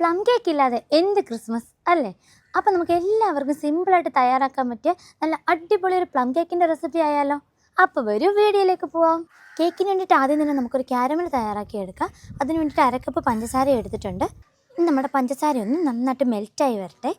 Plum cake ഇല്ലാതെ എന്ത് Christmas അല്ലേ? അപ്പം നമുക്ക് എല്ലാവർക്കും സിമ്പിളായിട്ട് തയ്യാറാക്കാൻ പറ്റിയ നല്ല അടിപൊളി ഒരു പ്ലം കേക്കിന്റെ റെസിപ്പി ആയാലോ. അപ്പോൾ വരൂ വീഡിയോയിലേക്ക് പോവാം. കേക്കിന് വേണ്ടിയിട്ട് ആദ്യം തന്നെ നമുക്കൊരു ക്യാരമൽ തയ്യാറാക്കി എടുക്കാം. അതിന് വേണ്ടിയിട്ട് അരക്കപ്പ് പഞ്ചസാര എടുത്തിട്ടുണ്ട്. നമ്മുടെ പഞ്ചസാര ഒന്ന് നന്നായിട്ട് മെൽറ്റായി വരട്ടെ.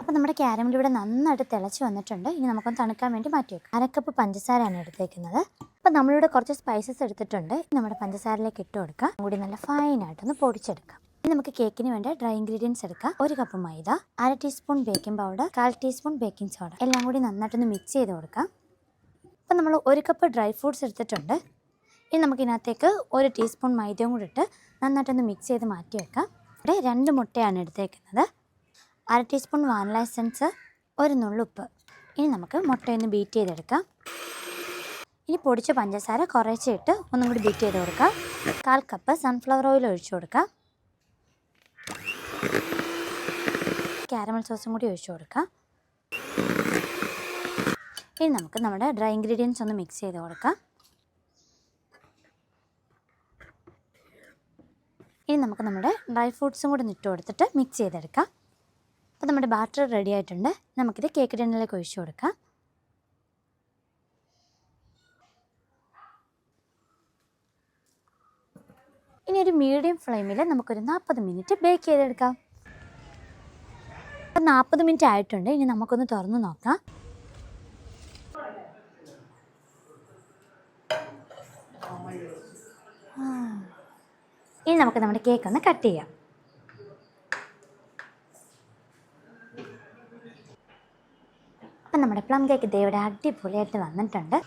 അപ്പോൾ നമ്മുടെ ക്യാരമൽ ഇവിടെ നന്നായിട്ട് തിളച്ച് വന്നിട്ടുണ്ട്. ഇനി നമുക്കൊന്ന് തണുക്കാൻ വേണ്ടി മാറ്റി വെക്കാം. അരക്കപ്പ് പഞ്ചസാരയാണ് എടുത്തേക്കുന്നത്. അപ്പോൾ നമ്മളിവിടെ കുറച്ച് സ്പൈസസ് എടുത്തിട്ടുണ്ട്. നമ്മുടെ പഞ്ചസാരയിലേക്ക് ഇട്ട് കൊടുക്കാം. കൂടി നല്ല ഫൈനായിട്ടൊന്ന് പൊടിച്ചെടുക്കാം. ഇനി നമുക്ക് കേക്കിന് വേണ്ട ഡ്രൈ ഇൻഗ്രീഡിയൻസ് എടുക്കാം. ഒരു കപ്പ് മൈദ അര ടീസ്പൂൺ ബേക്കിംഗ് പൗഡർ കാൽ ടീസ്പൂൺ ബേക്കിംഗ് സോഡ എല്ലാം കൂടി നന്നായിട്ടൊന്ന് മിക്സ് ചെയ്ത് കൊടുക്കാം. അപ്പം നമ്മൾ ഒരു കപ്പ് ഡ്രൈ ഫ്രൂട്ട്സ് എടുത്തിട്ടുണ്ട്. ഇനി നമുക്കിതിനകത്തേക്ക് ഒരു ടീസ്പൂൺ മൈദയും കൂടി ഇട്ട് നന്നായിട്ടൊന്ന് മിക്സ് ചെയ്ത് മാറ്റി വെക്കാം. ഇവിടെ രണ്ട് മുട്ടയാണ് എടുത്തേക്കുന്നത്. അര ടീസ്പൂൺ വാനില എസൻസ് ഒരു നുള്ളുപ്പ് ഇനി നമുക്ക് മുട്ടയൊന്ന് ബീറ്റ് ചെയ്തെടുക്കാം. ഇനി പൊടിച്ച പഞ്ചസാര കുറേശ്ശെ ഇട്ട് ഒന്നും കൂടി ബീറ്റ് ചെയ്ത് കൊടുക്കാം. കാൽ കപ്പ് സൺഫ്ലവർ ഓയിൽ ഒഴിച്ചു കൊടുക്കാം. ക്യാരമൽ സോസും കൂടി ഒഴിച്ചു കൊടുക്കാം. ഇനി നമുക്ക് നമ്മുടെ ഡ്രൈ ഇൻഗ്രീഡിയൻസ് ഒന്ന് മിക്സ് ചെയ്ത് കൊടുക്കാം. ഇനി നമുക്ക് നമ്മുടെ ഡ്രൈ ഫ്രൂട്ട്സും കൂടി ഇട്ട് കൊടുത്തിട്ട് മിക്സ് ചെയ്തെടുക്കാം. അപ്പോൾ നമ്മുടെ ബാറ്റർ റെഡി ആയിട്ടുണ്ട്. നമുക്കിത് കേക്ക് ടിന്നിലേക്ക് ഒഴിച്ചു കൊടുക്കാം. ഇനി ഒരു മീഡിയം ഫ്ലെയിമിൽ നമുക്കൊരു നാൽപ്പത് മിനിറ്റ് ബേക്ക് ചെയ്തെടുക്കാം. അപ്പോൾ നാൽപ്പത് മിനിറ്റ് ആയിട്ടുണ്ട്. ഇനി നമുക്കൊന്ന് തുറന്ന് നോക്കാം. ഇനി നമുക്ക് നമ്മുടെ കേക്ക് ഒന്ന് കട്ട് ചെയ്യാം. അപ്പം നമ്മുടെ പ്ലം കേക്ക് ദേ ഇവിടെ അടിപൊളിയായിട്ട് വന്നിട്ടുണ്ട്.